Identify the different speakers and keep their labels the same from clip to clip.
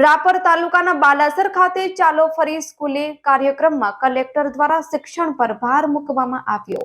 Speaker 1: રાપર તાલુકાના બાલાસર ખાતે ચાલો ફરી સ્કૂલે કાર્યક્રમમાં કલેક્ટર દ્વારા શિક્ષણ પર ભાર મૂકવામાં આવ્યો.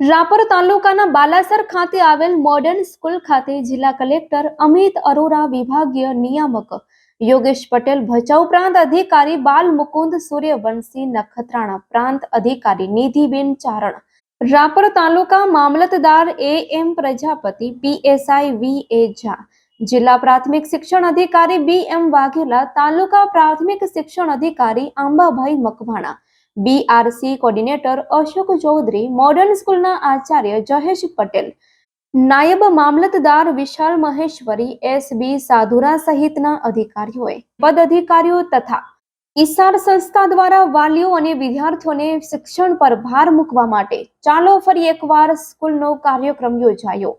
Speaker 1: રાપર તાલુકાના બાલાસર ખાતે આવેલ મોડર્ન સ્કૂલ ખાતે જિલ્લા કલેક્ટર અમિત અરોરા વિભાગીય નિયામક યોગેશ પટેલ ભચાઉ પ્રાંત અધિકારી બાલ મુકુંદ સૂર્યવંશી નખત્રાણા પ્રાંત અધિકારી Nidhiben Charan. Rapar taluka mamlatdar A M Prajapati PSI V A Jha. જિલ્લા પ્રાથમિક શિક્ષણ અધિકારી બી એમ વાઘેલા, તાલુકા પ્રાથમિક શિક્ષણ અધિકારી Ambabhai Makwana BRC coordinator Ashok Chaudhary, modern સ્કૂલના આચાર્ય જહેશ પટેલ, નાયબ મામલતદાર વિશાલ મહેશ્વરી એસબી સાધુરા સહિતના અધિકારીઓએ પદ અધિકારીઓ તથા ઈસાર સંસ્થા દ્વારા વાલીઓ અને વિદ્યાર્થીઓને શિક્ષણ પર ભાર મૂકવા માટે ચાલો ફરી એકવાર સ્કૂલનો કાર્યક્રમ યોજાયો.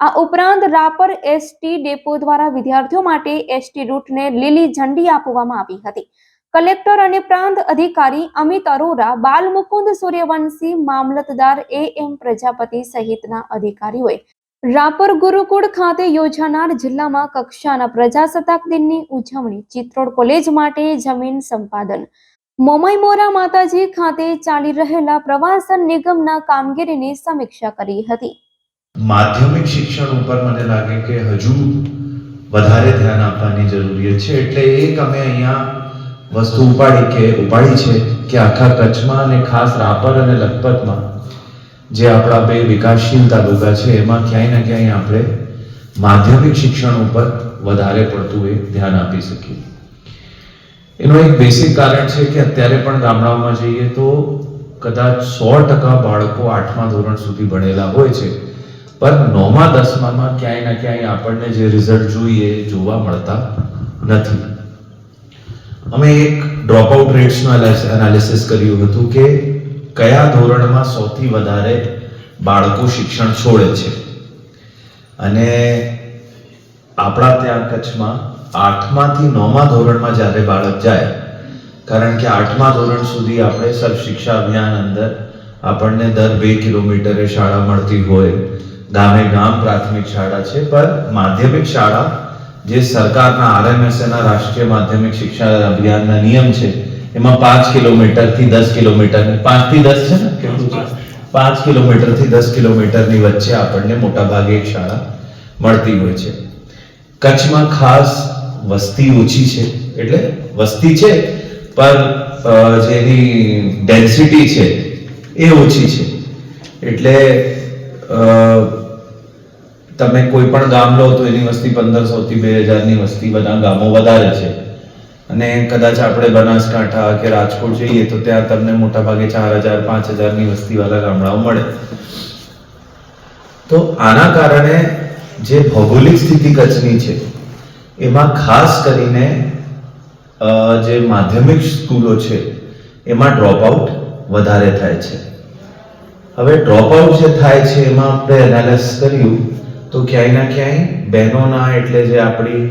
Speaker 1: આ ઉપરાંત રાપર એસટી ડેપો દ્વારા વિદ્યાર્થીઓ માટે એસટી રૂટને લીલી ઝંડી આપવામાં આવી હતી. કલેક્ટર અને પ્રાંત અધિકારી અમિત અરોરા, બાલમુકુંદ સૂર્યવંશી, મામલતદાર એ એમ પ્રજાપતિ સહિતના અધિકારીઓએ રાપર ગુરુકુળ ખાતે યોજાનાર જિલ્લામાં કક્ષાના પ્રજાસત્તાક દિનની ઉજવણી ચિત્રોડ કોલેજ માટે જમીન સંપાદન. મોમાઈમોરા માતાજી ખાતે ચાલી રહેલા પ્રવાસન નિગમના કામગીરીની સમીક્ષા કરી હતી.
Speaker 2: માધ્યમિક શિક્ષણ ઉપર મને લાગે કે હજુ વધારે ધ્યાન આપવાની જરૂરિયાત છે. એટલે એક અમે અહીંયા વસ્તુ ઉપાડી કે ઉપાડી છે કે આખા કચ્છમાં અને ખાસ રાપર અને લખપતમાં જે આપણા બે વિકાસશીલ તાલુકા છે, એમાં ક્યાંય ને ક્યાંય આપણે માધ્યમિક શિક્ષણ ઉપર વધારે પડતું એ ધ્યાન આપી શકીએ. એનું એક બેસિક કારણ છે કે અત્યારે પણ ગામડાઓમાં જઈએ તો કદાચ સો ટકા બાળકો આઠમા ધોરણ સુધી ભણેલા હોય છે. પણ નોમા દસમામાં ક્યાંય ના ક્યાંય આપણને જે રિઝલ્ટ જોઈએ એ જોવા મળતા નથી. અમે એક ડ્રોપ આઉટ રેટ્સનું એનાલિસિસ કર્યું હતું કે કયા ધોરણમાં સૌથી વધારે બાળકો શિક્ષણ છોડે છે. અને આપણા ત્યાં કચ્છમાં આઠમાથી નવમા ધોરણમાં જ્યારે બાળક જાય, કારણ કે આઠમા ધોરણ સુધી આપણે સર્વ શિક્ષા અભિયાન અંદર આપણને દર બે કિલોમીટરે શાળા મળતી હોય ગામે ગામ પ્રાથમિક શાળા છે, પણ માધ્યમિક શાળા જે સરકારના આરએમએસએના રાષ્ટ્રીય માધ્યમિક શિક્ષા અભિયાનના નિયમ છે, એમાં પાંચ કિલોમીટરથી દસ કિલોમીટર પાંચથી દસ છે ને? પાંચ કિલોમીટરથી દસ કિલોમીટરની વચ્ચે આપણને મોટાભાગે એક શાળા મળતી હોય છે. કચ્છમાં ખાસ વસ્તી ઓછી છે, એટલે વસ્તી છે, પણ જેની ડેન્સિટી છે એ ઓછી છે. એટલે તમે કોઈ પણ ગામ લો તો એની વસ્તી પંદરસો થી બે હજારની વસ્તી બધા ગામો વધારે છે. અને કદાચ આપણે બનાસકાંઠા કે રાજકોટ જઈએ તો ત્યાં તમને મોટાભાગે ચાર હજાર, પાંચ હજારની વસ્તીવાળા ગામડાઓ મળે. તો આના કારણે જે ભૌગોલિક સ્થિતિ કચ્છની છે, એમાં ખાસ કરીને જે માધ્યમિક સ્કૂલો છે, એમાં ડ્રોપ આઉટ વધારે થાય છે. હવે ડ્રોપ આઉટ જે થાય છે, એમાં આપણે એનાલિસ કર્યું, તો ક્યાંય ના ક્યાંય બહેનોના એટલે જે આપણી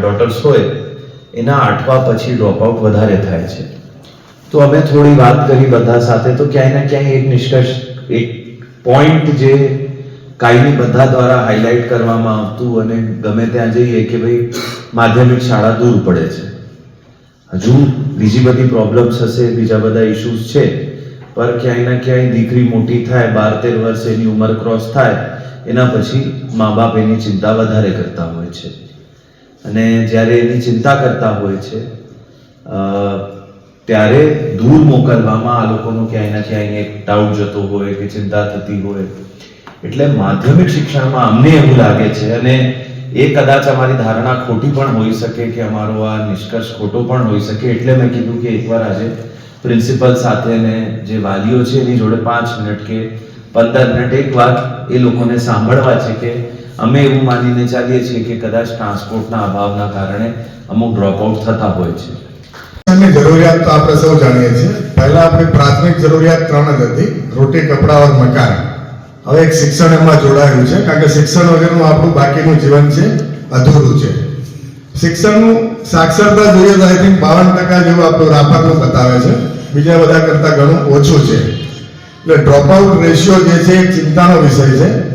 Speaker 2: ડોટર્સ હોય, એના આઠવા પછી ડ્રોપ આઉટ વધારે થાય છે. તો અમે થોડી વાત કરી બધા સાથે, તો ક્યાંય ના ક્યાંય એક નિષ્કર્ષ, એક પોઈન્ટ જે કાયમી બધા દ્વારા હાઇલાઇટ કરવામાં આવતું અને ગમે ત્યાં જઈએ કે ભાઈ માધ્યમિક શાળા દૂર પડે છે. હજુ બીજી બધી પ્રોબ્લેમ્સ હશે, બીજા બધા ઇશ્યુઝ છે. પર ક્યાંય ના ક્યાંય દીકરી મોટી થાય બાર તેર વર્ષ એની ઉંમર ક્રોસ થાય, એના પછી મા બાપ એની ચિંતા વધારે કરતા હોય છે. અને જ્યારે એની ચિંતા કરતા હોય છે ત્યારે દૂર મોકલવામાં આ લોકોનો ક્યાંય ના ક્યાંય એક ડાઉટ જતો હોય કે ચિંતા થતી હોય. એટલે માધ્યમિક શિક્ષણમાં અમને એવું લાગે છે અને એ કદાચ અમારી ધારણા ખોટી પણ હોઈ શકે કે અમારો આ નિષ્કર્ષ ખોટો પણ હોઈ શકે. એટલે મેં કીધું કે એકવાર આજે પ્રિન્સિપલ સાથે અને જે વાલીઓ છે એની જોડે પાંચ મિનિટ કે પંદર મિનિટ એક વાત એ લોકોને સાંભળવા છે કે અમે એવું માનીને ચાલીએ છીએ કે કદાચ ટ્રાન્સપોર્ટના અભાવના કારણે અમુક ડ્રોપઆઉટ થતા હોય છે.
Speaker 3: શિક્ષણની જરૂરિયાત તો આપણે સૌ જાણીએ છીએ. પહેલા આપણી પ્રાથમિક જરૂરિયાત ત્રણ જ હતી. રોટી, કપડાં ઓર મકાન. હવે એક શિક્ષણ એમાં જોડાયું છે. કારણ કે શિક્ષણ વગરનું આપણું બાકીનું જીવન છે, અધૂરું છે. શિક્ષણનું સાક્ષરતા જોઈએ તો આઈ થિંક બાવન ટકા જેવું આપણું રાપરનું બતાવે છે. બીજા બધા કરતાં ઘણું ઓછું છે. એટલે ડ્રોપઆઉટ રેશિયો જે છે એ ચિંતાનો વિષય છે.